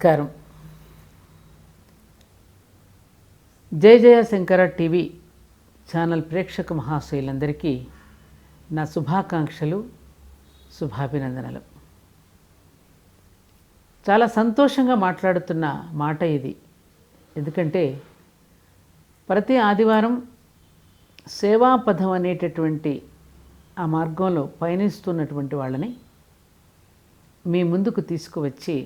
నమస్కారం. Jaya Jaya Shankara TV channel ప్రేక్షక మహాశయులందరికీ నా శుభాకాంక్షలు శుభాభినందనలు. చాలా సంతోషంగా మాట్లాడుతున్న మాట ఇది. ఎందుకంటే ప్రతి ఆదివారం సేవాపథం అనేటటువంటి ఆ మార్గంలో పయనిస్తున్నటువంటి వాళ్ళని మీ ముందుకు తీసుకువచ్చి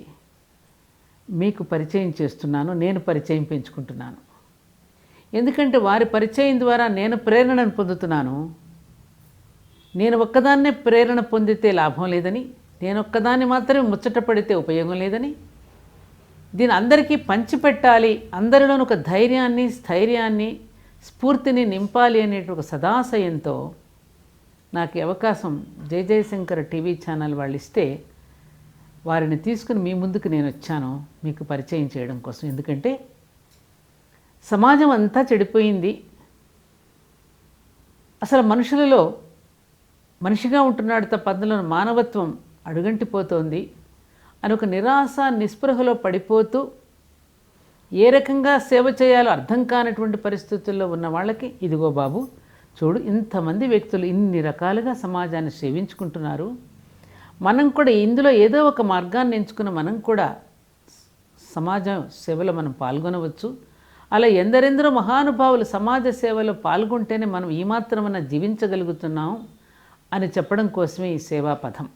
మీకు పరిచయం చేస్తున్నాను నేను పరిచయం పెంచుకుంటున్నాను. ఎందుకంటే వారి పరిచయం ద్వారా నేను ప్రేరణను పొందుతున్నాను. నేను ఒక్కదాన్నే ప్రేరణ పొందితే లాభం లేదని నేను ఒక్కదాన్ని మాత్రమే ముచ్చటపడితే ఉపయోగం లేదని దీని అందరికీ పంచిపెట్టాలి అందరిలోనూ ఒక ధైర్యాన్ని స్థైర్యాన్ని స్ఫూర్తిని నింపాలి అనే ఒక సదాశయంతో నాకు అవకాశం జయ జయశంకర్ టీవీ ఛానల్ వాళ్ళు ఇస్తే వారిని తీసుకుని మీ ముందుకు నేను వచ్చాను మీకు పరిచయం చేయడం కోసం. ఎందుకంటే సమాజం అంతా చెడిపోయింది. అసలు మనుషులలో మనిషిగా ఉంటున్నాడు తప్ప అందులో మానవత్వం అడుగంటిపోతోంది అని ఒక నిరాశ నిస్పృహలో పడిపోతూ ఏ రకంగా సేవ చేయాలో అర్థం కానటువంటి పరిస్థితుల్లో ఉన్న వాళ్ళకి ఇదిగో బాబు చూడు ఇంతమంది వ్యక్తులు ఇన్ని రకాలుగా సమాజాన్ని సేవించుకుంటున్నారు. మనం కూడా ఇందులో ఏదో ఒక మార్గాన్ని ఎంచుకున్న మనం కూడా సమాజం సేవలో మనం పాల్గొనవచ్చు. అలా ఎందరెందరో మహానుభావులు సమాజ సేవలో పాల్గొంటేనే మనం ఈ మాత్రమన్నా జీవించగలుగుతున్నాం అని చెప్పడం కోసమే ఈ సేవా పథం.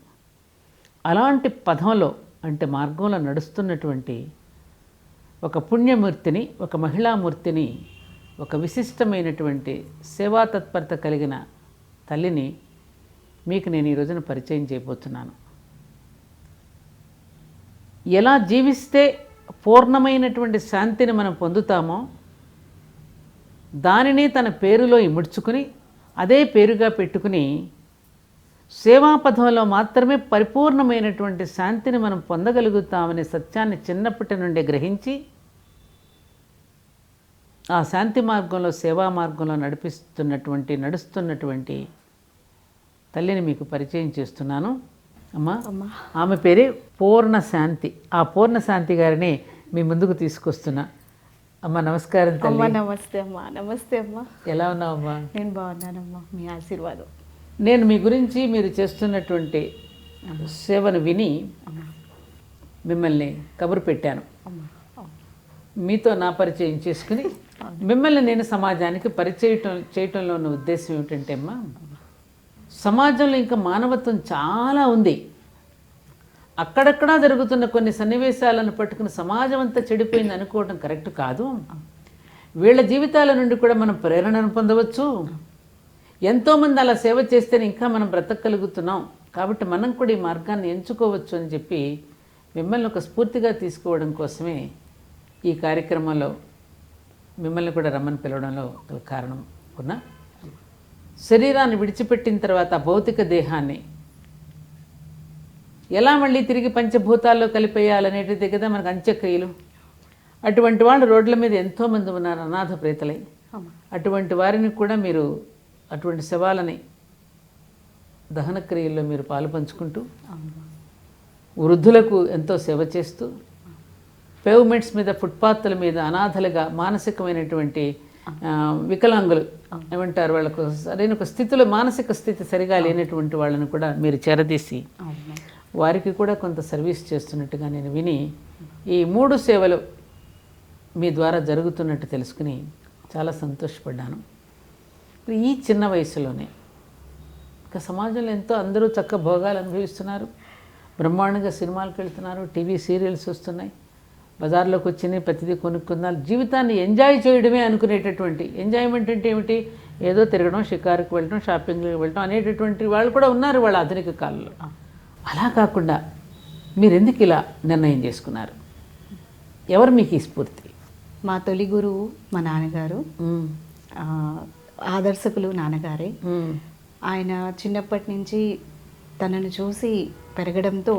అలాంటి పథంలో అంటే మార్గంలో నడుస్తున్నటువంటి ఒక పుణ్యమూర్తిని ఒక మహిళామూర్తిని ఒక విశిష్టమైనటువంటి సేవా తత్పరత కలిగిన తల్లిని మీకు నేను ఈ రోజున పరిచయం చేయబోతున్నాను. ఎలా జీవిస్తే పూర్ణమైనటువంటి శాంతిని మనం పొందుతామో దానిని తన పేరులో ఇముడ్చుకుని అదే పేరుగా పెట్టుకుని సేవాపథంలో మాత్రమే పరిపూర్ణమైనటువంటి శాంతిని మనం పొందగలుగుతామనే సత్యాన్ని చిన్నప్పటి నుండి గ్రహించి ఆ శాంతి మార్గంలో సేవా మార్గంలో నడిపిస్తున్నటువంటి నడుస్తున్నటువంటి తల్లిని మీకు పరిచయం చేస్తున్నాను. అమ్మా ఆమె పేరే పూర్ణ శాంతి ఆ పూర్ణ శాంతి గారిని మీ ముందుకు తీసుకొస్తున్నా. అమ్మ నమస్కారం తల్లి. అమ్మా నమస్తే అమ్మా నమస్తే అమ్మా. ఎలా ఉన్నావమ్మా నేను బాగున్నానమ్మా మీ ఆశీర్వాదం. నేను మీ గురించి మీరు చేస్తున్నటువంటి సేవను విని మిమ్మల్ని కబురు పెట్టాను. మీతో నా పరిచయం చేసుకుని మిమ్మల్ని నేను సమాజానికి పరిచయం చేయటంలో ఉన్న ఉద్దేశం ఏమిటంటే అమ్మా. సమాజంలో ఇంకా మానవత్వం చాలా ఉంది. అక్కడక్కడా జరుగుతున్న కొన్ని సన్నివేశాలను పట్టుకుని సమాజం అంతా చెడిపోయింది అనుకోవడం కరెక్ట్ కాదు. వీళ్ళ జీవితాల నుండి కూడా మనం ప్రేరణను పొందవచ్చు. ఎంతోమంది అలా సేవ చేస్తేనే ఇంకా మనం బ్రతకగలుగుతున్నాం. కాబట్టి మనం కూడా ఈ మార్గాన్ని ఎంచుకోవచ్చు అని చెప్పి మిమ్మల్ని ఒక స్ఫూర్తిగా తీసుకోవడం కోసమే ఈ కార్యక్రమంలో మిమ్మల్ని కూడా రమ్మని పిలవడంలో కారణం ఉన్నా శరీరాన్ని విడిచిపెట్టిన తర్వాత భౌతిక దేహాన్ని ఎలా మళ్ళీ తిరిగి పంచభూతాల్లో కలిపేయాలనేటిది కదా మనకు అంత్యక్రియలు? అటువంటి వాళ్ళు రోడ్ల మీద ఎంతోమంది ఉన్నారు అనాథ ప్రేతలై. అటువంటి వారిని కూడా మీరు అటువంటి శవాలని దహన క్రియల్లో మీరు పాలు పంచుకుంటూ వృద్ధులకు ఎంతో సేవ చేస్తూ పేవ్మెంట్స్ మీద ఫుట్పాత్ల మీద అనాథలుగా మానసికమైనటువంటి వికలాంగులు ఏమంటారు వాళ్ళకు? సరైన ఒక స్థితిలో మానసిక స్థితి సరిగా లేనటువంటి వాళ్ళని కూడా మీరు చేరదీసి వారికి కూడా కొంత సర్వీస్ చేస్తున్నట్టుగా నేను విని ఈ మూడు సేవలు మీ ద్వారా జరుగుతున్నట్టు తెలుసుకుని చాలా సంతోషపడ్డాను. ఈ చిన్న వయసులోనే ఇంకా సమాజంలో ఎంతో అందరూ చక్క భోగాలు అనుభవిస్తున్నారు. బ్రహ్మాండంగా సినిమాలకు వెళ్తున్నారు టీవీ సీరియల్స్ వస్తున్నాయి. బజార్లోకి వచ్చినాయి ప్రతిదీ కొనుక్కుందాం. జీవితాన్ని ఎంజాయ్ చేయడమే అనుకునేటటువంటి ఎంజాయ్మెంట్ అంటే ఏమిటి? ఏదో తిరగడం షికారుకు వెళ్ళడం షాపింగ్కి వెళ్ళడం అనేటటువంటి వాళ్ళు కూడా ఉన్నారు వాళ్ళ ఆధునిక కాలంలో. అలా కాకుండా మీరు ఎందుకు ఇలా నిర్ణయం చేసుకున్నారు? ఎవరు మీకు ఈ స్ఫూర్తి? మా తొలి గురువు మా నాన్నగారు. ఆదర్శకులు నాన్నగారే. ఆయన చిన్నప్పటి నుంచి తనను చూసి పెరగడంతో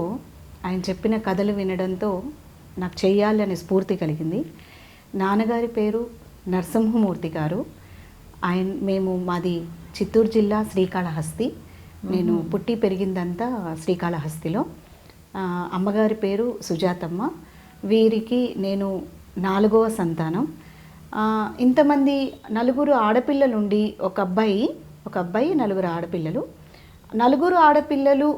ఆయన చెప్పిన కథలు వినడంతో నాకు చెయ్యాలి అనే స్ఫూర్తి కలిగింది. నాన్నగారి పేరు నరసింహమూర్తి గారు. ఆయన మేము మాది చిత్తూరు జిల్లా శ్రీకాళహస్తి. నేను పుట్టి పెరిగిందంతా శ్రీకాళహస్తిలో. అమ్మగారి పేరు సుజాతమ్మ. వీరికి నేను నాలుగవ సంతానం. ఇంతమంది నలుగురు ఆడపిల్లలుండి ఒక అబ్బాయి ఒక అబ్బాయి నలుగురు ఆడపిల్లలు. నలుగురు ఆడపిల్లలు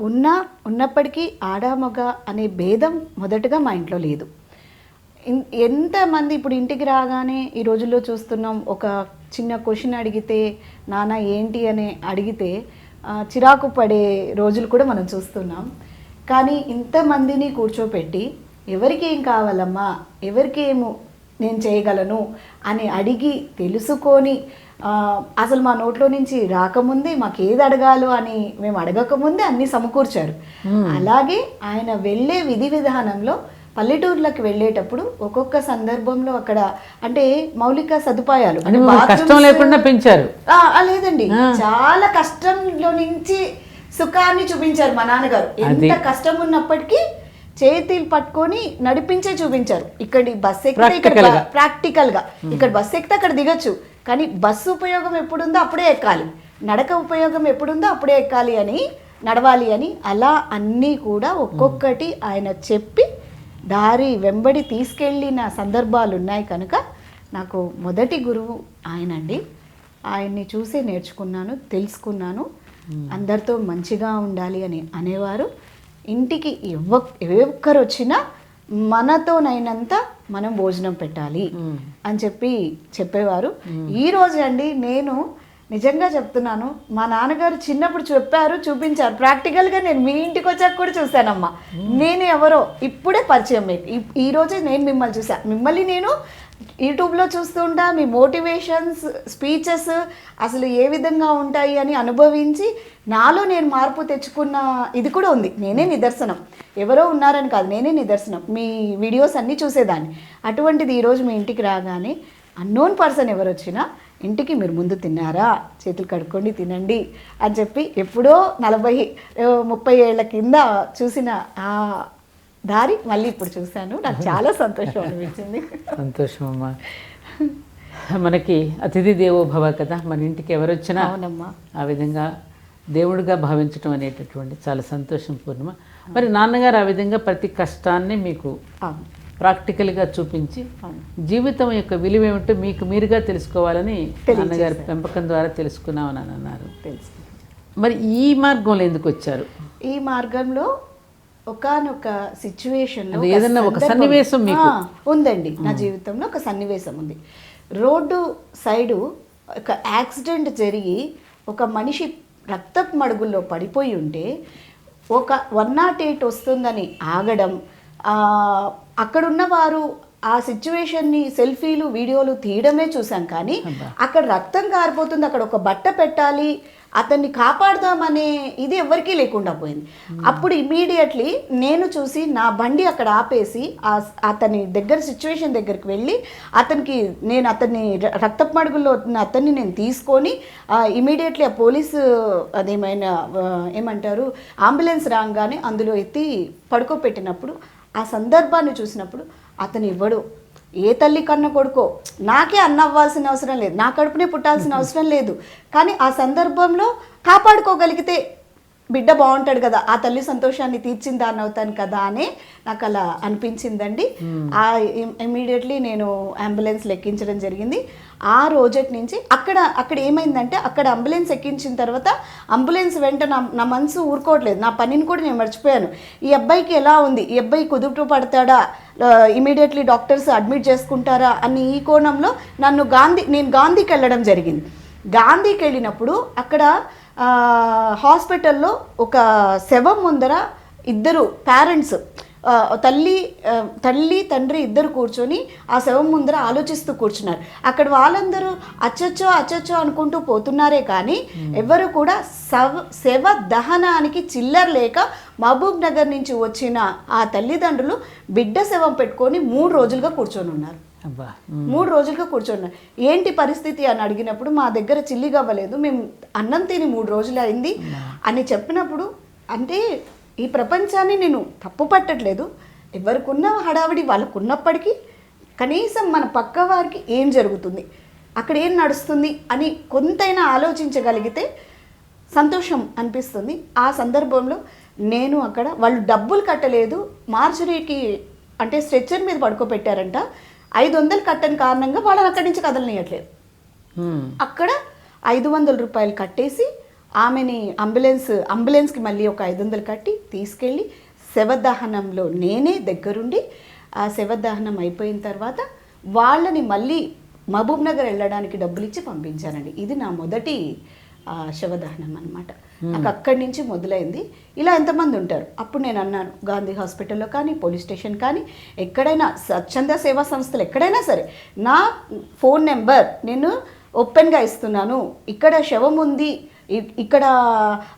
ఉన్నా ఉన్నప్పటికీ ఆడ మగ అనే భేదం మొదటగా మా ఇంట్లో లేదు. ఇన్- ఎంతమంది ఇప్పుడు ఇంటికి రాగానే ఈ రోజుల్లో చూస్తున్నాం ఒక చిన్న క్వశ్చన్ అడిగితే నాన్న ఏంటి అని అడిగితే చిరాకు పడే రోజులు కూడా మనం చూస్తున్నాం. కానీ ఇంతమందిని కూర్చోపెట్టి ఎవరికి ఏం కావాలమ్మా ఎవరికి ఏమో నేను చేయగలను అని అడిగి తెలుసుకొని అసలు మా నోట్లో నుంచి రాకముందే మాకు ఏది అడగాలో అని మేము అడగకముందే అన్ని సమకూర్చారు. అలాగే ఆయన వెళ్ళే విధి విధానంలో పల్లెటూర్లకు వెళ్ళేటప్పుడు ఒక్కొక్క సందర్భంలో అక్కడ అంటే మౌలిక సదుపాయాలు కష్టం లేకుండా పెంచారు. లేదండి. చాలా కష్టంలో నుంచి సుఖాన్ని చూపించారు మా నాన్నగారు. ఎంత కష్టం ఉన్నప్పటికీ చేతిలు పట్టుకొని నడిపించే చూపించారు. ఇక్కడి బస్ ఎక్కితే ఇక్కడ. ప్రాక్టికల్గా. ఇక్కడ బస్ ఎక్కితే అక్కడ దిగచ్చు. కానీ బస్సు ఉపయోగం ఎప్పుడుందో అప్పుడే ఎక్కాలి. నడక ఉపయోగం ఎప్పుడుందో అప్పుడే ఎక్కాలి అని నడవాలి అని అలా అన్నీ కూడా ఒక్కొక్కటి ఆయన చెప్పి దారి వెంబడి తీసుకెళ్ళిన సందర్భాలు ఉన్నాయి కనుక నాకు మొదటి గురువు ఆయనండి. ఆయన్ని చూసి నేర్చుకున్నాను తెలుసుకున్నాను. అందరితో మంచిగా ఉండాలి అని అనేవారు. ఇంటికి ఎవ్వ ఏ ఒక్కరు వచ్చినా మనతోనైనంత మనం భోజనం పెట్టాలి అని చెప్పి చెప్పేవారు. ఈ రోజు అండి నేను నిజంగా చెప్తున్నాను మా నాన్నగారు చిన్నప్పుడు చెప్పారు చూపించారు. ప్రాక్టికల్గా నేను మీ ఇంటికి వచ్చాక కూడా చూశానమ్మా. నేను ఎవరో ఇప్పుడే పరిచయం మీకు ఈ- ఈ రోజే నేను మిమ్మల్ని చూసా మిమ్మల్ని నేను యూట్యూబ్లో చూస్తుంటా మీ మోటివేషన్స్ స్పీచెస్ అసలు ఏ విధంగా ఉంటాయి అని అనుభవించి నాలో నేను మార్పు తెచ్చుకున్న ఇది కూడా ఉంది. నేనే నిదర్శనం. ఎవరో ఉన్నారని కాదు నేనే నిదర్శనం. మీ వీడియోస్ అన్నీ చూసేదాన్ని. అటువంటిది ఈరోజు మీ ఇంటికి రాగానే అన్నోన్ పర్సన్ ఎవరు వచ్చినా ఇంటికి మీరు ముందు తిన్నారా? చేతులు కడుక్కోండి తినండి అని చెప్పి ఎప్పుడో నలభై ముప్పై ఏళ్ళ కింద చూసిన ఆ దారి మళ్ళీ ఇప్పుడు చూశాను. నాకు చాలా సంతోషం అనిపించింది. సంతోషం అమ్మా. మనకి అతిథి దేవో భవ కదా మన ఇంటికి ఎవరు వచ్చినా అవునమ్మా. ఆ విధంగా దేవుడిగా భావించడం అనేటటువంటి చాలా సంతోషం పూర్ణిమ. మరి నాన్నగారు ఆ విధంగా ప్రతి కష్టాన్ని మీకు ప్రాక్టికల్గా చూపించి జీవితం యొక్క విలువ ఏమిటో మీకు మీరుగా తెలుసుకోవాలని నాన్నగారి పెంపకం ద్వారా తెలుసుకున్నామని అని అన్నారు. తెలుసు మరి ఈ మార్గంలో ఎందుకు వచ్చారు? ఈ మార్గంలో ఒకానొక సిచ్యువేషన్ ఏదన్నా ఒక సన్నివేశం? ఉందండి. నా జీవితంలో ఒక సన్నివేశం ఉంది. రోడ్డు సైడు ఒక యాక్సిడెంట్ జరిగి ఒక మనిషి రక్తపు మడుగుల్లో పడిపోయి ఉంటే ఒక వన్ నాట్ ఎయిట్ వస్తుందని ఆగడం అక్కడున్న వారు ఆ సిచ్యువేషన్ని సెల్ఫీలు వీడియోలు తీయడమే చూసాం కానీ అక్కడ రక్తం కారిపోతుంది అక్కడ ఒక బట్ట పెట్టాలి అతన్ని కాపాడదామనే ఇది ఎవరికీ లేకుండా పోయింది. అప్పుడు ఇమీడియట్లీ నేను చూసి నా బండి అక్కడ ఆపేసి ఆ అతని దగ్గర సిచ్యువేషన్ దగ్గరికి వెళ్ళి అతనికి నేను అతన్ని రక్తపు మడుగుల్లో అతన్ని నేను తీసుకొని ఇమీడియట్లీ ఆ పోలీసు అదేమైనా ఏమంటారు అంబులెన్స్ రాగానే అందులో ఎత్తి పడుకోపెట్టినప్పుడు ఆ సందర్భాన్ని చూసినప్పుడు అతను ఇవ్వడు. ఏ తల్లి కన్న కొడుకో? నాకే అన్న అవ్వాల్సిన అవసరం లేదు. నా కడుపునే పుట్టాల్సిన అవసరం లేదు. కానీ ఆ సందర్భంలో కాపాడుకోగలిగితే బిడ్డ బాగుంటాడు కదా ఆ తల్లి సంతోషాన్ని తీర్చింది దాన్ని అవుతాను కదా అని నాకు అలా అనిపించిందండి. ఆ ఇమీడియట్లీ నేను అంబులెన్స్ ఎక్కించడం జరిగింది. ఆ రోజటి నుంచి అక్కడ అక్కడ ఏమైందంటే అక్కడ అంబులెన్స్ ఎక్కించిన తర్వాత అంబులెన్స్ వెంట నా నా మనసు ఊరుకోవట్లేదు. నా పనిని కూడా నేను మర్చిపోయాను. ఈ అబ్బాయికి ఎలా ఉంది? ఈ అబ్బాయి కుదుపుతూ పడతాడా? ఇమీడియట్లీ డాక్టర్స్ అడ్మిట్ చేసుకుంటారా? అని ఈ కోణంలో నన్ను గాంధీ నేను గాంధీకి వెళ్ళడం జరిగింది. గాంధీకి వెళ్ళినప్పుడు అక్కడ హాస్పిటల్లో ఒక శవం ముందర ఇద్దరు పేరెంట్స్ తల్లి తల్లి తండ్రి ఇద్దరు కూర్చొని ఆ శవం ముందర ఆలోచిస్తూ కూర్చున్నారు. అక్కడ వాళ్ళందరూ అచ్చచ్చో అచ్చచ్చో అనుకుంటూ పోతున్నారే కానీ ఎవరు కూడా శవ శవ దహనానికి చిల్లర లేక మహబూబ్ నగర్ నుంచి వచ్చిన ఆ తల్లిదండ్రులు బిడ్డ శవం పెట్టుకొని మూడు రోజులుగా కూర్చొని ఉన్నారు. మూడు రోజులుగా కూర్చున్నారు ఏంటి పరిస్థితి అని అడిగినప్పుడు మా దగ్గర చిల్లి అవ్వలేదు మేము అన్నం తిని మూడు రోజులు అయింది అని చెప్పినప్పుడు అంటే ఈ ప్రపంచాన్ని నేను తప్పు పట్టట్లేదు. ఎవరికున్న హడావిడి వాళ్ళకు ఉన్నప్పటికీ కనీసం మన పక్క వారికి ఏం జరుగుతుంది అక్కడ ఏం నడుస్తుంది అని కొంతైనా ఆలోచించగలిగితే సంతోషం అనిపిస్తుంది. ఆ సందర్భంలో నేను అక్కడ వాళ్ళు డబ్బులు కట్టలేదు మార్చురీకి అంటే స్ట్రెచ్చర్ మీద పడుకోబెట్టారంట. ఐదు వందలు కట్టని కారణంగా వాళ్ళని అక్కడి నుంచి కదలనియట్లేదు. అక్కడ ఐదు వందల రూపాయలు కట్టేసి ఆమెని అంబులెన్స్ అంబులెన్స్కి మళ్ళీ ఒక ఐదు వందలు కట్టి తీసుకెళ్ళి శవదహనంలో నేనే దగ్గరుండి ఆ శవదహనం అయిపోయిన తర్వాత వాళ్ళని మళ్ళీ మహబూబ్ నగర్ వెళ్ళడానికి డబ్బులు ఇచ్చి పంపించానండి ఇది నా మొదటి శవదహనం అనమాట నాకు అక్కడి నుంచి మొదలైంది. ఇలా ఎంతమంది ఉంటారు? అప్పుడు నేను అన్నాను గాంధీ హాస్పిటల్లో కానీ పోలీస్ స్టేషన్ కానీ ఎక్కడైనా స్వచ్ఛంద సేవా సంస్థలు ఎక్కడైనా సరే నా ఫోన్ నెంబర్ నేను ఓపెన్గా ఇస్తున్నాను. ఇక్కడ శవం ఉంది ఇక్కడ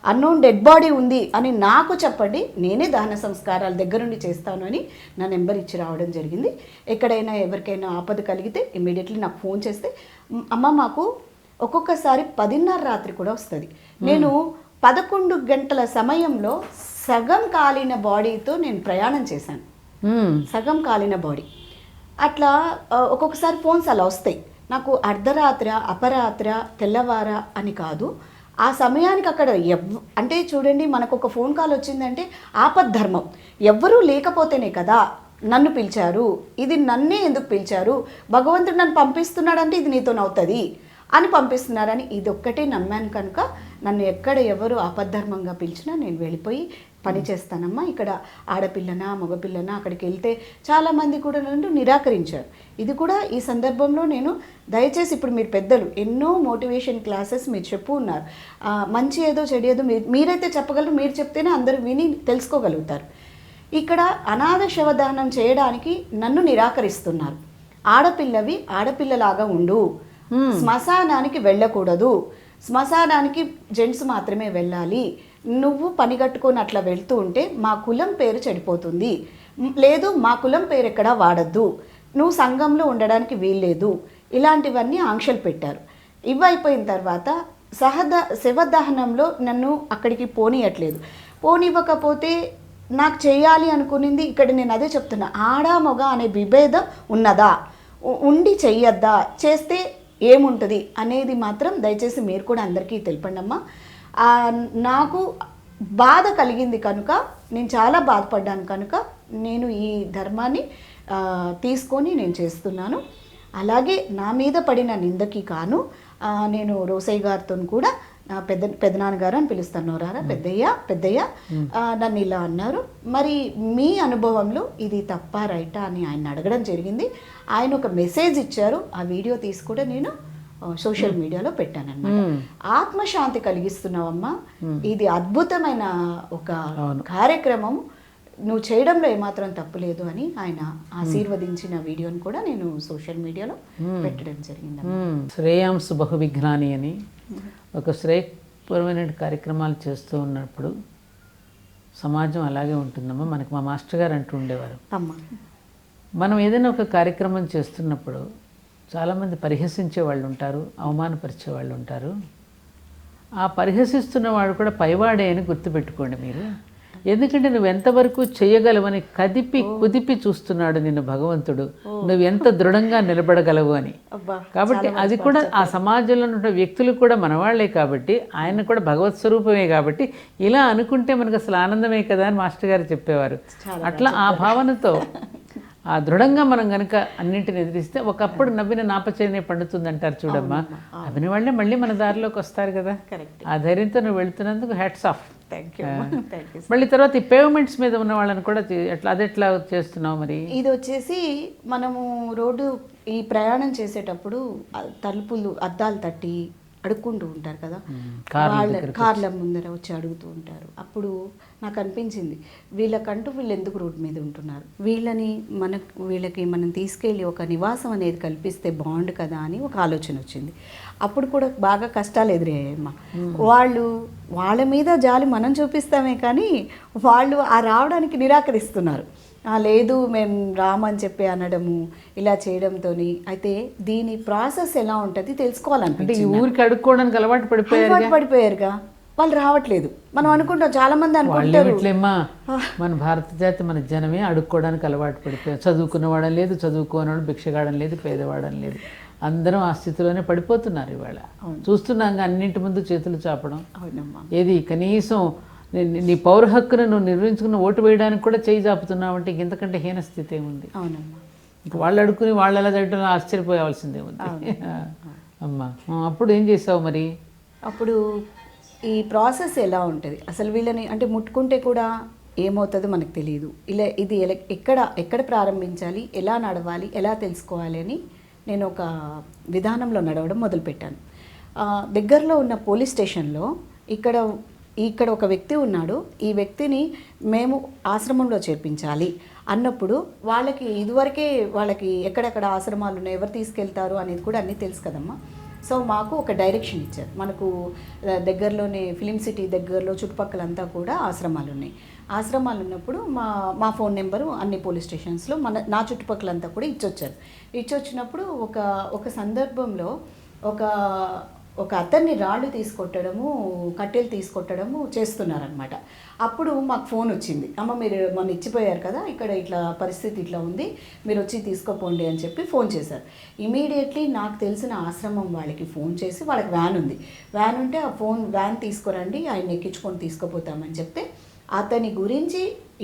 అన్నోన్ డెడ్ బాడీ ఉంది అని నాకు చెప్పండి నేనే దహన సంస్కారాల దగ్గరుండి చేస్తాను అని నా నెంబర్ ఇచ్చి రావడం జరిగింది. ఎక్కడైనా ఎవరికైనా ఆపద కలిగితే ఇమీడియట్లీ నాకు ఫోన్ చేస్తే "మ్, అమ్మ మాకు ఒక్కొక్కసారి పదిన్నర రాత్రి కూడా వస్తుంది. నేను పదకొండు గంటల సమయంలో సగం కాలిన బాడీతో నేను ప్రయాణం చేశాను. సగం కాలిన బాడీ. అట్లా ఒక్కొక్కసారి ఫోన్స్ అలా వస్తాయి. నాకు అర్ధరాత్ర అపరాత్ర తెల్లవార అని కాదు. ఆ సమయానికి అక్కడ ఎవ్ అంటే చూడండి మనకు ఒక ఫోన్ కాల్ వచ్చిందంటే ఆపద్ధర్మం. ఎవ్వరూ లేకపోతేనే కదా నన్ను పిలిచారు. ఇది నన్నే ఎందుకు పిలిచారు? భగవంతుడు నన్ను పంపిస్తున్నాడంటే ఇది నీతోనవుతుంది అని పంపిస్తున్నారని ఇది ఒక్కటే నమ్మాను కనుక నన్ను ఎక్కడ ఎవరు ఆపద్ధర్మంగా పిలిచినా నేను వెళ్ళిపోయి పని చేస్తానమ్మా. ఇక్కడ ఆడపిల్లనా మగపిల్లనా అక్కడికి వెళ్తే చాలామంది కూడా నన్ను నిరాకరించారు. ఇది కూడా ఈ సందర్భంలో నేను దయచేసి ఇప్పుడు మీరు పెద్దలు ఎన్నో మోటివేషన్ క్లాసెస్ మీరు చెప్పు ఉన్నారు. మంచి ఏదో చెడు ఏదో మీరు మీరైతే చెప్పగలరు మీరు చెప్తేనే అందరూ విని తెలుసుకోగలుగుతారు. ఇక్కడ అనాథ శవదానం చేయడానికి నన్ను నిరాకరిస్తున్నారు. ఆడపిల్లవి ఆడపిల్లలాగా ఉండు. Hmm. శ్మశానానికి వెళ్ళకూడదు. శ్మశానానికి జెంట్స్ మాత్రమే వెళ్ళాలి. నువ్వు పని కట్టుకొని అట్లా వెళ్తూ ఉంటే మా కులం పేరు చెడిపోతుంది. లేదు మా కులం పేరు ఎక్కడా వాడద్దు. నువ్వు సంఘంలో ఉండడానికి వీల్లేదు. ఇలాంటివన్నీ ఆంక్షలు పెట్టారు. ఇవ్వైపోయిన తర్వాత సహద శివదహనంలో నన్ను అక్కడికి పోనీయట్లేదు. పోనివ్వకపోతే నాకు చేయాలి అనుకునింది ఇక్కడ నేను అదే చెప్తున్నా. ఆడ మొగ అనే విభేదం ఉన్నదా? ఉండి చెయ్యొద్దా? చేస్తే ఏముంటుంది అనేది మాత్రం దయచేసి మీరు కూడా అందరికీ తెలిపండి అమ్మా. నాకు బాధ కలిగింది కనుక నేను చాలా బాధపడ్డాను కనుక నేను ఈ ధర్మాన్ని తీసుకొని నేను చేస్తున్నాను. అలాగే నా మీద పడిన నిందకి కాను నేను రోసయ్య గారితో కూడా పెద్ద పెద్దనాన్నగారు అని పిలుస్తాను రారా పెద్దయ్య పెద్దయ్య. నన్ను ఇలా అన్నారు. మరి మీ అనుభవంలో ఇది తప్ప రైటా అని ఆయన అడగడం జరిగింది. ఆయన ఒక మెసేజ్ ఇచ్చారు. ఆ వీడియో తీసి కూడా నేను సోషల్ మీడియాలో పెట్టానన్నమాట. ఆత్మశాంతి కలిగిస్తున్నావమ్మా. ఇది అద్భుతమైన ఒక. కార్యక్రమం. నువ్వు చేయడంలో ఏమాత్రం తప్పు లేదు అని ఆయన ఆశీర్వదించిన వీడియోని కూడా నేను సోషల్ మీడియాలో పెట్టడం జరిగింది. శ్రేయాంసు బహువిఘ్నాని అని. ఒక శ్రేయపరమైన కార్యక్రమాలు చేస్తూ ఉన్నప్పుడు సమాజం అలాగే ఉంటుందమ్మా. మనకి మా మాస్టర్ గారు అంటూ ఉండేవారు. అమ్మా. మనం ఏదైనా ఒక కార్యక్రమం చేస్తున్నప్పుడు చాలామంది పరిహసించే వాళ్ళు ఉంటారు అవమానపరిచే వాళ్ళు ఉంటారు. ఆ పరిహసిస్తున్న వాడు కూడా పైవాడే అని గుర్తుపెట్టుకోండి మీరు. ఎందుకంటే నువ్వు ఎంతవరకు చేయగలవని కదిపి కుదిపి చూస్తున్నాడు నిన్ను భగవంతుడు. నువ్వు ఎంత దృఢంగా నిలబడగలవు అని. కాబట్టి అది కూడా ఆ సమాజంలో ఉన్న వ్యక్తులు కూడా మనవాళ్ళే కాబట్టి ఆయన కూడా భగవత్ స్వరూపమే కాబట్టి ఇలా అనుకుంటే మనకు అసలు ఆనందమే కదా అని మాస్టర్ గారు చెప్పేవారు. అట్లా ఆ భావనతో ఆ దృఢంగా మనం గనుక అన్నింటిని ఎదిరిస్తే ఒకప్పుడు నవ్విన నాపచేనే పండుతుంది అంటారు చూడమ్మా నవ్విన వాళ్ళే మళ్ళీ మన దారిలోకి వస్తారు కదా. ఆ ధైర్యంతో నువ్వు వెళ్తున్నందుకు హ్యాట్స్ ఆఫ్ మళ్ళీ తర్వాత ఈ పేమెంట్స్ మీద ఉన్న వాళ్ళని కూడా ఎట్లా అది ఎట్లా చేస్తున్నావు మరి? ఇది వచ్చేసి మనము రోడ్డు ఈ ప్రయాణం చేసేటప్పుడు తలుపులు అద్దాలు తట్టి అడుక్కుంటూ ఉంటారు కదా. వాళ్ళ కార్ల ముందర వచ్చి అడుగుతూ ఉంటారు. అప్పుడు నాకు అనిపించింది. వీళ్ళకంటూ వీళ్ళు ఎందుకు రోడ్డు మీద ఉంటున్నారు? వీళ్ళని మన వీళ్ళకి మనం తీసుకెళ్ళి ఒక నివాసం అనేది కల్పిస్తే బాగుండు కదా అని ఒక ఆలోచన వచ్చింది. అప్పుడు కూడా బాగా కష్టాలు ఎదురయ్యాయమ్మా. వాళ్ళు వాళ్ళ మీద జాలి మనం చూపిస్తామే కానీ వాళ్ళు ఆ రావడానికి నిరాకరిస్తున్నారు. "ఆ, లేదు మేము రామని చెప్పి అనడము ఇలా చేయడంతో అయితే దీని ప్రాసెస్ ఎలా ఉంటుంది తెలుసుకోవాలనిపించింది ఊరికి అడుక్కోవడానికి అలవాటు పడిపోయారు అలవాటు పడిపోయారుగా. వాళ్ళు రావట్లేదు. మనం అనుకుంటాం చాలా మంది అనుకుంటారు మన భారత జాతి మన జనమే అడుక్కోవడానికి అలవాటు పడిపోయారు చదువుకున్నవాడని లేదు చదువుకోనవాడు భిక్షగాడని లేదు పేదవాడని లేదు. అందరం ఆ స్థితిలోనే పడిపోతున్నారు ఇవాళ. చూస్తున్నాం అన్నింటి ముందు చేతులు చాపడం. అవునమ్మా. ఏది కనీసం నీ- పౌర హక్కును నువ్వు నిర్వహించుకున్న ఓటు వేయడానికి కూడా చేయి చాపుతున్నావు అంటే ఇంతకంటే హీన స్థితి ఏముంది? అవునమ్మా. ఇంక వాళ్ళు అడుక్కుని వాళ్ళు ఎలా తింటున్నా ఆశ్చర్యపోవాల్సిందే ఉంది అమ్మా. అప్పుడు ఏం చేసావు మరి? అప్పుడు ఈ ప్రాసెస్ ఎలా ఉంటుంది? అసలు వీళ్ళని అంటే ముట్టుకుంటే కూడా ఏమవుతుందో మనకు తెలియదు ఇలా ఇది ఎలా- ఎక్కడ ఎక్కడ ప్రారంభించాలి ఎలా నడవాలి ఎలా తెలుసుకోవాలి అని నేను ఒక విధానంలో నడవడం మొదలుపెట్టాను. దగ్గరలో ఉన్న పోలీస్ స్టేషన్లో ఇక్కడ ఇక్కడ ఒక వ్యక్తి ఉన్నాడు. ఈ వ్యక్తిని మేము ఆశ్రమంలో చేర్పించాలి అన్నప్పుడు వాళ్ళకి ఇదివరకే వాళ్ళకి ఎక్కడెక్కడ ఆశ్రమాలు ఉన్నాయి ఎవరు తీసుకెళ్తారు అనేది కూడా అన్నీ తెలుసు కదమ్మా. సో మాకు ఒక డైరెక్షన్ ఇచ్చారు. మనకు దగ్గరలోనే ఫిలిం సిటీ దగ్గరలో చుట్టుపక్కలంతా కూడా ఆశ్రమాలు ఉన్నాయి ఆశ్రమాలు ఉన్నప్పుడు మా మా ఫోన్ నెంబరు అన్ని పోలీస్ స్టేషన్స్లో మన నా చుట్టుపక్కలంతా కూడా ఇచ్చొచ్చారు. ఇచ్చొచ్చినప్పుడు ఒక ఒక సందర్భంలో ఒక ఒక అతన్ని రాళ్ళు తీసుకొట్టడము కట్టెలు తీసుకొట్టడము చేస్తున్నారనమాట అప్పుడు మాకు ఫోన్ వచ్చింది. అమ్మ మీరు మొన్న ఇచ్చిపోయారు కదా ఇక్కడ ఇట్లా పరిస్థితి ఇట్లా ఉంది మీరు వచ్చి తీసుకోపోండి అని చెప్పి ఫోన్ చేశారు. ఇమీడియట్లీ నాకు తెలిసిన ఆశ్రమం వాళ్ళకి ఫోన్ చేసి వాళ్ళకి వ్యాన్ ఉంది. వ్యాన్ ఉంటే ఆ ఫోన్ వ్యాన్ తీసుకురండి ఆయన ఎక్కించుకొని తీసుకుపోతామని చెప్తే అతని గురించి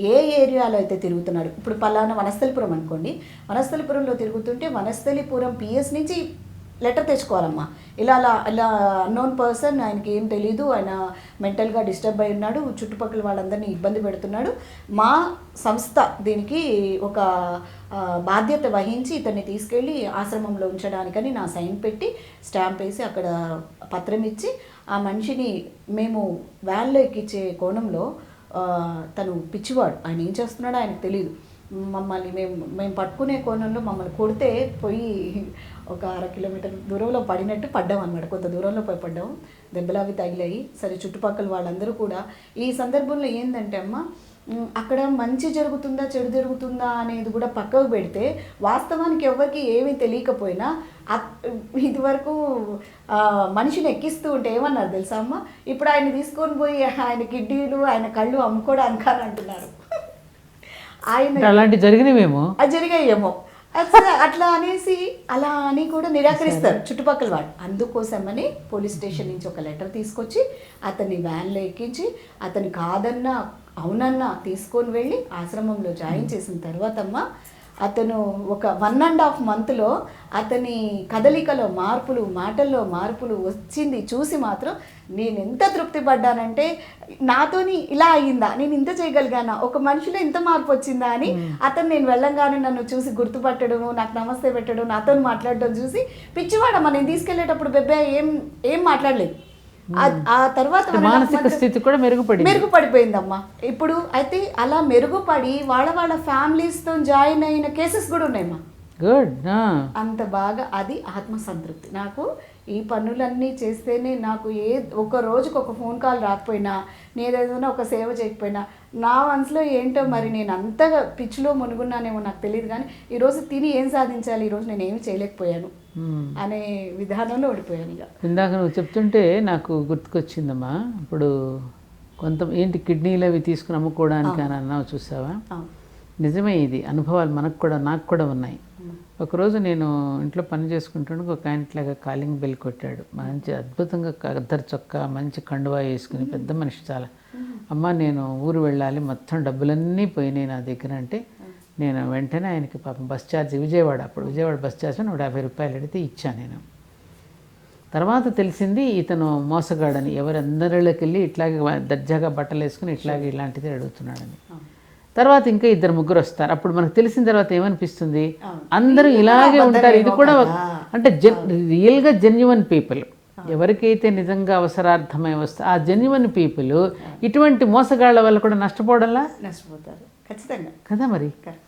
ఏ ఏరియాలో అయితే తిరుగుతున్నాడు ఇప్పుడు పలానా వనస్థలిపురం అనుకోండి వనస్థలిపురంలో తిరుగుతుంటే వనస్థలిపురం పిఎస్ నుంచి లెటర్ తెచ్చుకోవాలమ్మా. ఇలా అలా ఇలా అన్నోన్ పర్సన్ ఆయనకి ఏం తెలియదు ఆయన మెంటల్గా డిస్టర్బ్ అయి ఉన్నాడు. చుట్టుపక్కల వాళ్ళందరినీ ఇబ్బంది పెడుతున్నాడు. మా సంస్థ దీనికి ఒక బాధ్యత వహించి ఇతన్ని తీసుకెళ్ళి ఆశ్రమంలో ఉంచడానికని నా సైన్ పెట్టి స్టాంప్ వేసి అక్కడ పత్రం ఇచ్చి ఆ మనిషిని మేము వ్యాన్లో ఎక్కించే కోణంలో తను పిచ్చివాడు. ఆయన ఏం చేస్తున్నాడో ఆయనకు తెలియదు మమ్మల్ని మేము మేము పట్టుకునే కోణంలో మమ్మల్ని కొడితే పోయి ఒక అర కిలోమీటర్ దూరంలో పడినట్టు పడ్డాం అనమాట కొంత దూరంలో పోయి పడ్డాం. దెబ్బలు అవి తగిలాయి. సరే చుట్టుపక్కల వాళ్ళందరూ కూడా ఈ సందర్భంలో ఏంటంటే అమ్మ అక్కడ మంచి జరుగుతుందా చెడు జరుగుతుందా అనేది కూడా పక్కకు పెడితే వాస్తవానికి ఎవరికి ఏమీ తెలియకపోయినా ఇదివరకు మనిషిని ఎక్కిస్తూ ఉంటే ఏమన్నారు తెలుసా అమ్మ? ఇప్పుడు ఆయన తీసుకొని పోయి ఆయన కిడ్నీలు ఆయన కళ్ళు అమ్ముకోవడానికి అని అంటున్నారు. ఆయన అంటే అలాంటివి జరిగినవేమో? అది జరిగాయేమో. అట్లా అనేసి అలా అని కూడా నిరాకరిస్తారు చుట్టుపక్కల వాళ్ళు. అందుకోసమని పోలీస్ స్టేషన్ నుంచి ఒక లెటర్ తీసుకొచ్చి అతన్ని వ్యాన్లో ఎక్కించి అతని కాదన్నా అవునన్నా తీసుకొని వెళ్ళి ఆశ్రమంలో జాయిన్ చేసిన తర్వాతమ్మ అతను ఒక వన్ అండ్ హాఫ్ మంత్లో అతని కదలికలో మార్పులు మాటల్లో మార్పులు వచ్చింది చూసి మాత్రం నేను ఎంత తృప్తి పడ్డానంటే నాతోని ఇలా అయ్యిందా? నేను ఇంత చేయగలిగానా? ఒక మనిషిలో ఇంత మార్పు వచ్చిందా అని అతను నేను వెళ్ళంగానే నన్ను చూసి గుర్తుపట్టడము నాకు నమస్తే పెట్టడం నాతో మాట్లాడడం చూసి పిచ్చివాడమ్మా నేను తీసుకెళ్ళేటప్పుడు బెబ్బే ఏం ఏం మాట్లాడలేదు. ఆ- తర్వాత మానసిక స్థితి కూడా మెరుగుపడింది. మెరుగుపడిపోయిందమ్మా. ఇప్పుడు అయితే అలా మెరుగుపడి వాళ్ళ వాళ్ళ ఫ్యామిలీస్తో జాయిన్ అయిన కేసెస్ కూడా ఉన్నాయమ్మా. గుడ్ అంత బాగా అది ఆత్మసంతృప్తి. నాకు ఈ పనులన్నీ చేస్తేనే నాకు ఏ ఒక రోజుకి ఒక ఫోన్ కాల్ రాకపోయినా నేను ఏదైనా ఒక సేవ చేయకపోయినా నా మనసులో ఏంటో మరి నేను అంతగా పిచ్చిలో మునుగున్నానేమో నాకు తెలియదు కానీ ఈరోజు తిని ఏం సాధించాలి? ఈరోజు నేను ఏమి చేయలేకపోయాను. అనే విధానంలో ఓడిపోయాను ఇక. ఇందాక నువ్వు చెప్తుంటే నాకు గుర్తుకొచ్చిందమ్మా. ఇప్పుడు కొంత ఏంటి కిడ్నీలు అవి తీసుకుని అమ్ముకోవడానికి అని అన్నావు చూసావా. నిజమే ఇది. అనుభవాలు మనకు కూడా నాకు కూడా ఉన్నాయి. ఒకరోజు నేను ఇంట్లో పని చేసుకుంటుండగా ఒక ఆయన ఇట్లాగా కాలింగ్ బెల్ కొట్టాడు. మంచి అద్భుతంగా అద్దరు చొక్కా మంచి కండువా వేసుకుని పెద్ద మనిషి చాలా. అమ్మ నేను ఊరు వెళ్ళాలి మొత్తం డబ్బులన్నీ పోయినాయి నా దగ్గర అంటే నేను వెంటనే ఆయనకి పాపం బస్ ఛార్జ్ విజయవాడ అప్పుడు విజయవాడ బస్ ఛార్జ్ నూట యాభై రూపాయలు అడిగితే ఇచ్చాను నేను. తర్వాత తెలిసింది ఇతను మోసగాడని ఎవరందరిలోకి వెళ్ళి ఇట్లాగే దర్జాగా బట్టలు వేసుకుని ఇట్లాగే ఇలాంటిది అడుగుతున్నాడని. తర్వాత ఇంకా ఇద్దరు ముగ్గురు వస్తారు. అప్పుడు మనకు తెలిసిన తర్వాత ఏమనిపిస్తుంది? అందరూ ఇలాగే ఉంటారు. ఇది కూడా అంటే జెన్ రియల్గా జెన్యువన్ పీపుల్. ఎవరికైతే నిజంగా అవసరార్థమై వస్తే ఆ జెన్యువన్ పీపుల్ ఇటువంటి మోసగాళ్ళ వల్ల కూడా నష్టపోవడంలా? నష్టపోతారు. ఖచ్చితంగా. కదా మరి? కరెక్ట్.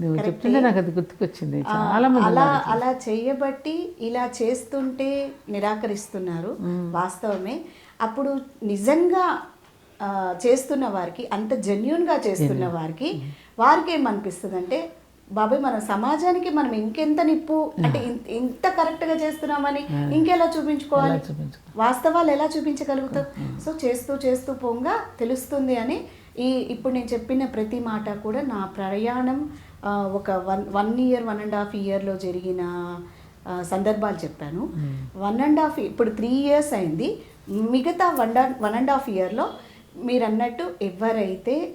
నువ్వు చెప్తుంటే నాకు అది గుర్తుకొచ్చింది. చాలా అలా అలా చేయబట్టి ఇలా చేస్తుంటే నిరాకరిస్తున్నారు వాస్తవమే. అప్పుడు నిజంగా చేస్తున్న వారికి అంత జెన్యున్గా చేస్తున్న వారికి వారికి ఏమనిపిస్తుంది అంటే బాబాయ్ మన సమాజానికి మనం ఇంకెంత నిప్పు అంటే ఇంత కరెక్ట్గా చేస్తున్నామని ఇంకెలా చూపించుకోవాలి? చూపించుకో. వాస్తవాలు ఎలా చూపించగలుగుతాం? సో చేస్తూ చేస్తూ పోగా తెలుస్తుంది అని ఈ ఇప్పుడు నేను చెప్పిన ప్రతి మాట కూడా నా ప్రయాణం ఒక one one year one and half ఇయర్లో జరిగిన సందర్భాలు చెప్పాను. వన్ అండ్ హాఫ్ ఇప్పుడు త్రీ ఇయర్స్ అయింది. మిగతా వన్ వన్ అండ్ హాఫ్ ఇయర్లో మీరు అన్నట్టు ఎవరైతే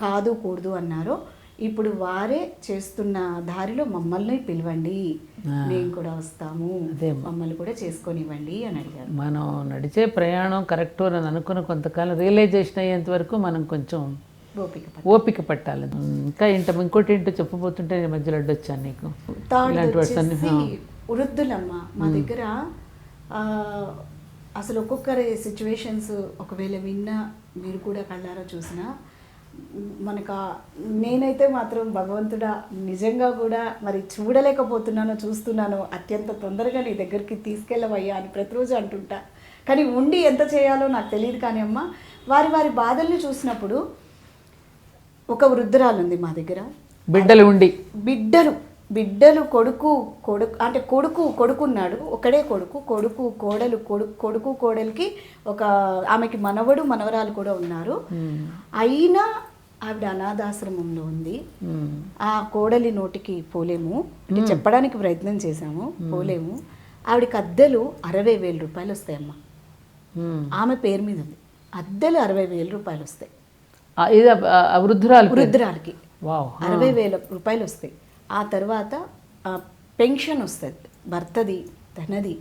కాదు కూడదు అన్నారో ఇప్పుడు వారే చేస్తున్న దారిలో మమ్మల్ని పిలవండి. మేము కూడా వస్తాము. అదే. మమ్మల్ని కూడా చేసుకొనివ్వండి అని అడిగారు. మనం నడిచే ప్రయాణం కరెక్ట్ అని అనుకున్న కొంతకాలం రియలైజేషన్ అయ్యేంత వరకు మనం కొంచెం ఓపిక పట్టు. ఓపిక పట్టాలి. ఇంకా ఏంటో ఇంకోటి ఏంటో చెప్పబోతుంటే నేను మధ్యలో అడ్డొచ్చాను నీకు. ఇలాంటి వర్డ్స్ వృద్ధులమ్మ మా దగ్గర అసలు ఒక్కొక్కరి సిచ్యువేషన్స్ ఒకవేళ విన్నా మీరు కూడా కళ్ళారా చూసినా మనకు నేనైతే మాత్రం భగవంతుడా నిజంగా కూడా మరి చూడలేకపోతున్నానో చూస్తున్నానో అత్యంత తొందరగా నీ దగ్గరికి తీసుకెళ్ళవయ్యా అని ప్రతిరోజు అంటుంటా. కానీ ఉండి ఎంత చేయాలో నాకు తెలియదు కానీ అమ్మ వారి వారి బాధల్ని చూసినప్పుడు ఒక వృద్ధురాలు ఉంది మా దగ్గర. బిడ్డలు ఉండి. బిడ్డలు బిడ్డలు కొడుకు కొడుకు అంటే కొడుకు కొడుకున్నాడు. ఒకడే కొడుకు కొడుకు కోడలు కొడుకు కొడుకు కోడలికి ఒక ఆమెకి మనవడు మనవరాలు కూడా ఉన్నారు. అయినా ఆవిడ అనాథాశ్రమంలో ఉంది. ఆ కోడలి నోటికి పోలేము. అంటే చెప్పడానికి ప్రయత్నం చేశాము పోలేము. ఆవిడకి అద్దెలు అరవై వేల రూపాయలు వస్తాయమ్మా. ఆమె పేరు మీద ఉంది అద్దెలు అరవై వేల రూపాయలు వస్తాయి. ఇది వృద్ధురాలు. వృద్ధురాలకి. వావ్. అరవై వేల రూపాయలు వస్తాయి. ఆ తర్వాత పెన్షన్ వస్తుంది. భర్తది తనది.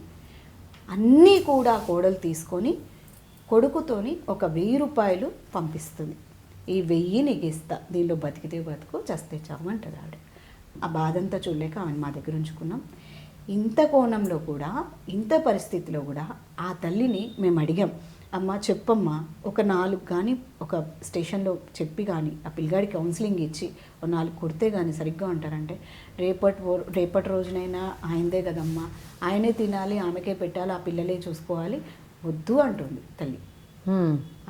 అన్నీ కూడా కోడలు తీసుకొని కొడుకుతోని ఒక వెయ్యి రూపాయలు పంపిస్తుంది. ఈ వెయ్యి నీకు ఇస్తా దీనిలో బతికితే బతుకు చస్తే చావు అంటది ఆవిడ. ఆ బాధ అంతా చూడలేక ఆమెను మా దగ్గర ఉంచుకున్నాం. ఇంత కోణంలో కూడా ఇంత పరిస్థితిలో కూడా ఆ తల్లిని మేము అడిగాం. అమ్మ చెప్పమ్మా ఒక నాలుగు కానీ ఒక స్టేషన్లో చెప్పి కానీ ఆ పిల్లగాడి కౌన్సిలింగ్ ఇచ్చి ఒక నాలుగు కొడితే కానీ సరిగ్గా ఉంటారంటే రేపటి రేపటి రోజునైనా ఆయనదే కదమ్మా ఆయనే తినాలి ఆమెకే పెట్టాలి ఆ పిల్లలే చూసుకోవాలి వద్దు అంటుంది తల్లి.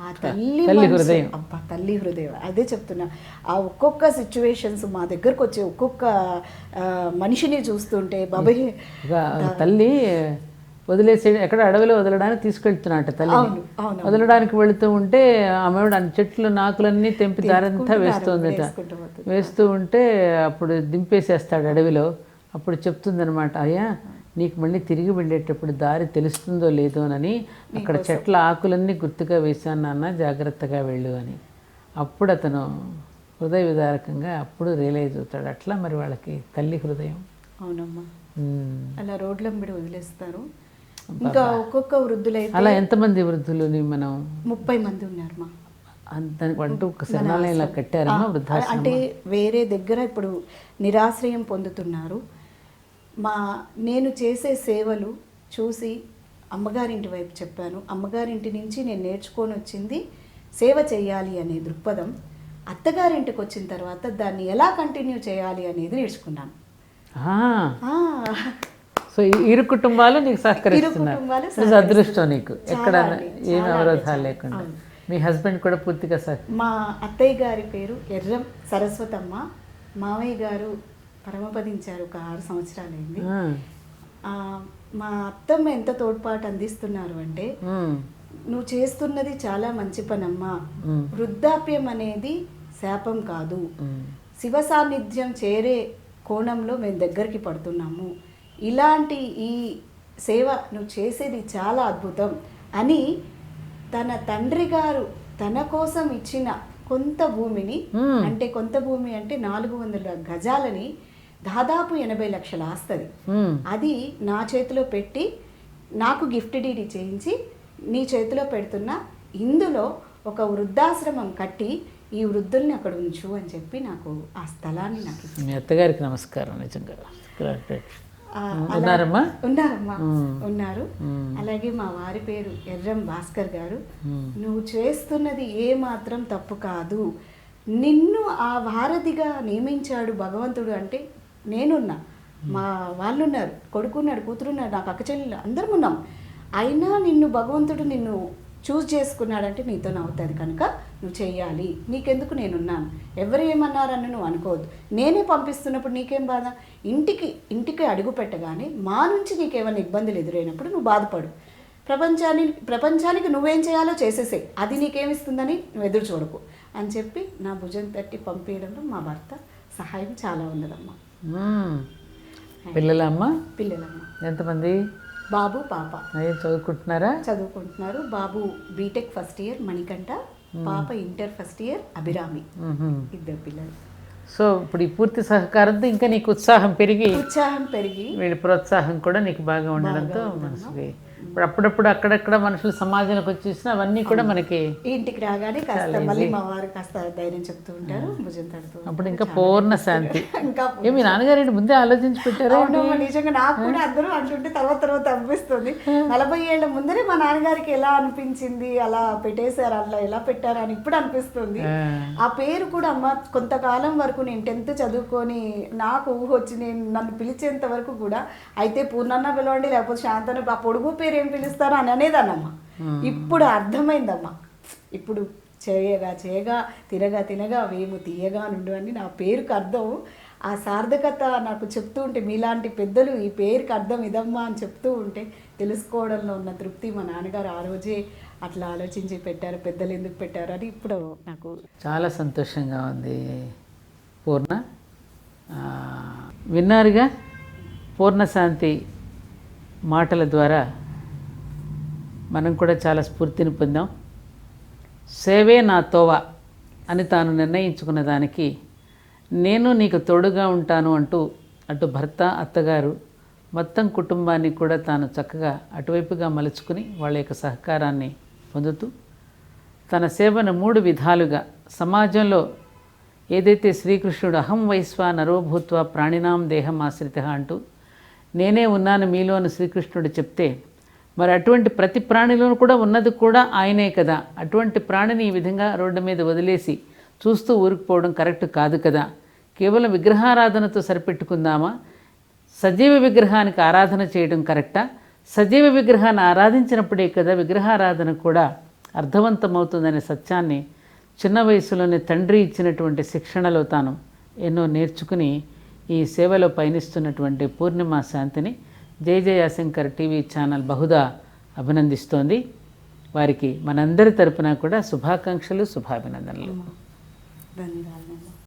ఆ తల్లి హృదయం. అబ్బా తల్లి హృదయం అదే చెప్తున్నా ఆ ఒక్కొక్క సిచ్యువేషన్స్ మా దగ్గరకు వచ్చే ఒక్కొక్క మనిషిని చూస్తుంటే బాబాయ్ తల్లి వదిలేసి ఎక్కడ అడవిలో వదలడానికి తీసుకెళ్తున్నట్ట తల్లి. వదలడానికి వెళుతూ ఉంటే ఆమె చెట్లు నాకులన్నీ తెంపి దారంతా వేస్తుందట. వేస్తూ ఉంటే అప్పుడు దింపేసేస్తాడు అడవిలో. అప్పుడు చెప్తుందనమాట అయ్యా నీకు మళ్ళీ తిరిగి వెళ్ళేటప్పుడు దారి తెలుస్తుందో లేదో అని అక్కడ చెట్ల ఆకులన్నీ గుర్తుగా వేశాను నాన్న జాగ్రత్తగా వెళ్ళు అని. అప్పుడు అతను హృదయ విదారకంగా అప్పుడు రియలైజ్ అవుతాడు. అట్లా మరి వాళ్ళకి తల్లి హృదయం. అవునమ్మా. అలా రోడ్లంబడి వదిలేస్తారు. ఇంకా ఒక్కొక్క వృద్ధులైతే అలా ఎంతమంది వృద్ధులని మనం? ముప్పై మంది ఉన్నారు మా దానికి అంటూ ఒక శరణాలయంలా కట్టారమ్మా వృద్ధాశ్రమం. అంటే వేరే దగ్గర ఇప్పుడు నిరాశ్రయం పొందుతున్నారు. మా నేను చేసే సేవలు చూసి అమ్మగారింటి వైపు చెప్పాను. అమ్మగారింటి నుంచి నేను నేర్చుకొని వచ్చింది సేవ చేయాలి అనే దృక్పథం. అత్తగారింటికి వచ్చిన తర్వాత దాన్ని ఎలా కంటిన్యూ చేయాలి అనేది నేర్చుకున్నాను. సో ఇరు కుటుంబాలు నీకు సహకరిస్తున్నారు అదృష్టం నీకు. ఎక్కడ ఏమి చాలా అవరోధాలు లేకుండా. మీ హస్బెండ్ కూడా పూర్తిగా సహ మా అత్తయ్య గారి పేరు ఎర్రం సరస్వతమ్మ. మామయ్య గారు పరమపదించారు ఒక ఆరు సంవత్సరాలైంది. మా అత్తమ్మ ఎంత తోడ్పాటు అందిస్తున్నారు అంటే నువ్వు చేస్తున్నది చాలా మంచి పనమ్మా. వృద్ధాప్యం అనేది శాపం కాదు. శివ సాన్నిధ్యం చేరే కోణంలో మేము దగ్గరికి పడుతున్నాము. ఇలాంటి ఈ సేవ నువ్వు చేసేది చాలా అద్భుతం అని తన తండ్రి గారు తన కోసం ఇచ్చిన కొంత భూమిని. అంటే కొంత భూమి అంటే నాలుగు వందల గజాలని దాదాపు ఎనభై లక్షల ఆస్తది. అది నా చేతిలో పెట్టి నాకు గిఫ్ట్ డీడీ చేయించి నీ చేతిలో పెడుతున్నా ఇందులో ఒక వృద్ధాశ్రమం కట్టి ఈ వృద్ధుల్ని అక్కడ ఉంచు అని చెప్పి నాకు ఆ స్థలాన్ని నాకు. మీ అత్తగారికి నమస్కారం నిజంగా ఉన్నారమ్మా? ఉన్నారమ్మా. మ్మ్. ఉన్నారు. అలాగే మా వారి పేరు ఎర్రం భాస్కర్ గారు. నువ్వు చేస్తున్నది ఏ మాత్రం తప్పు కాదు. నిన్ను ఆ వారధిగా నియమించాడు భగవంతుడు అంటే నేనున్నా. మా వాళ్ళు ఉన్నారు కొడుకున్నాడు కూతురున్నాడు నాకు అక్క చెల్లెలు అందరం ఉన్నాం అయినా నిన్ను భగవంతుడు నిన్ను చూస్ చేసుకున్నాడంటే నీతో అవుతుంది కనుక నువ్వు చెయ్యాలి. నీకెందుకు నేనున్నాను? ఎవరు ఏమన్నారని నువ్వు అనుకోవద్దు. నేనే పంపిస్తున్నప్పుడు నీకేం బాధ? ఇంటికి ఇంటికి అడుగు పెట్టగానే మా నుంచి నీకేమైనా ఇబ్బందులు ఎదురైనప్పుడు నువ్వు బాధపడు. ప్రపంచాన్ని ప్రపంచానికి నువ్వేం చేయాలో చేసేసే. అది నీకేమిస్తుందని నువ్వు ఎదురు చూడకు. అని చెప్పి నా భుజం తట్టి పంపించడంలో మా భర్త సహాయం చాలా ఉన్నదమ్మా. పిల్లలమ్మా? పిల్లలమ్మ. ఎంతమంది? బాబు పాప. చదువుకుంటున్నారా? చదువుకుంటున్నారు. బాబు బీటెక్ ఫస్ట్ ఇయర్ మణికంఠ. పాప ఇంటర్ ఫస్ట్ ఇయర్ అభిరామి. ఇద్దరు పిల్లలు. సో ఇప్పుడు ఈ పూర్తి సహకారంతో ఇంకా నీకు ఉత్సాహం పెరిగి ఉత్సాహం పెరిగి వీడి ప్రోత్సాహం కూడా నీకు బాగా ఉండడంతో మనసుకి ఇప్పుడు అప్పుడప్పుడు అక్కడక్కడ మనుషులు సమాజంలోకి వచ్చేసిన అవన్నీ కూడా మనకి ఇంటికి రాగానే కాస్త మళ్ళీ మా వారు కాస్త ధైర్యం చెప్తూ ఉంటారు భుజం తడుతూ అప్పుడు ఇంకా పూర్ణ శాంతి. ఏ మీ నాన్నగారు ఏంటి ముందే ఆలోచించి పెట్టారా నిజంగా నాకు కూడా అందరూ అంటుంటే తర్వాత తర్వాత అనిపిస్తుంది. నలభై ఏళ్ళ ముందరే మా నాన్నగారికి ఎలా అనిపించింది అలా పెట్టేశారు అట్లా ఎలా పెట్టారు అని ఇప్పుడు అనిపిస్తుంది. ఆ. ఆ పేరు కూడా అమ్మ కొంతకాలం వరకు నేను టెన్త్ చదువుకొని నాకు ఊహ వచ్చి నేను నన్ను పిలిచేంత వరకు కూడా అయితే పూర్ణన్న పిలవండి లేకపోతే శాంతన ఆ పొడుగు పేరు ఏం పిలుస్తారో అని అనేదాన్నమ్మా. ఇప్పుడు అర్థమైందమ్మా. ఇప్పుడు చేయగా చేయగా తినగా తినగా వేము తీయగా నుండు అని నా పేరుకు అర్థం. ఆ సార్థకత నాకు చెప్తూ ఉంటే మీలాంటి పెద్దలు ఈ పేరుకి అర్థం ఇదమ్మా అని చెప్తూ ఉంటే తెలుసుకోవడంలో ఉన్న తృప్తి మా నాన్నగారు ఆ రోజే అట్లా ఆలోచించి పెట్టారు పెద్దలు ఎందుకు పెట్టారు అని ఇప్పుడు నాకు చాలా సంతోషంగా ఉంది పూర్ణ. విన్నారుగా? పూర్ణశాంతి మాటల ద్వారా మనం కూడా చాలా స్ఫూర్తిని పొందాం. సేవే నా తోవ అని తాను నిర్ణయించుకున్న దానికి నేను నీకు తోడుగా ఉంటాను అంటూ అటు భర్త అత్తగారు మొత్తం కుటుంబాన్ని కూడా తాను చక్కగా అటువైపుగా మలుచుకుని వాళ్ళ యొక్క సహకారాన్ని పొందుతూ తన సేవను మూడు విధాలుగా సమాజంలో ఏదైతే శ్రీకృష్ణుడు అహం వైశ్వ నరోభూత్వ ప్రాణినాం దేహం ఆశ్రిత అంటూ నేనే ఉన్నాను మీలో అని శ్రీకృష్ణుడు చెప్తే మరి అటువంటి ప్రతి ప్రాణిలోనూ కూడా ఉన్నది కూడా ఆయనే కదా. అటువంటి ప్రాణిని ఈ విధంగా రోడ్డు మీద వదిలేసి చూస్తూ ఊరుకుపోవడం కరెక్ట్ కాదు కదా. కేవలం విగ్రహారాధనతో సరిపెట్టుకుందామా? సజీవ విగ్రహానికి ఆరాధన చేయడం కరెక్టా? సజీవ విగ్రహాన్ని ఆరాధించినప్పుడే కదా విగ్రహారాధన కూడా అర్థవంతమవుతుందనే సత్యాన్ని చిన్న వయసులోనే తండ్రి ఇచ్చినటువంటి శిక్షణలో తాను ఎన్నో నేర్చుకుని ఈ సేవలో పయనిస్తున్నటువంటి పూర్ణిమ శాంతిని జయశంకర్ టీవీ ఛానల్ బహుదా అభినందిస్తోంది. వారికి మనందరి తరపున కూడా శుభాకాంక్షలు శుభాభినందనలు. ధన్యవాదాలు.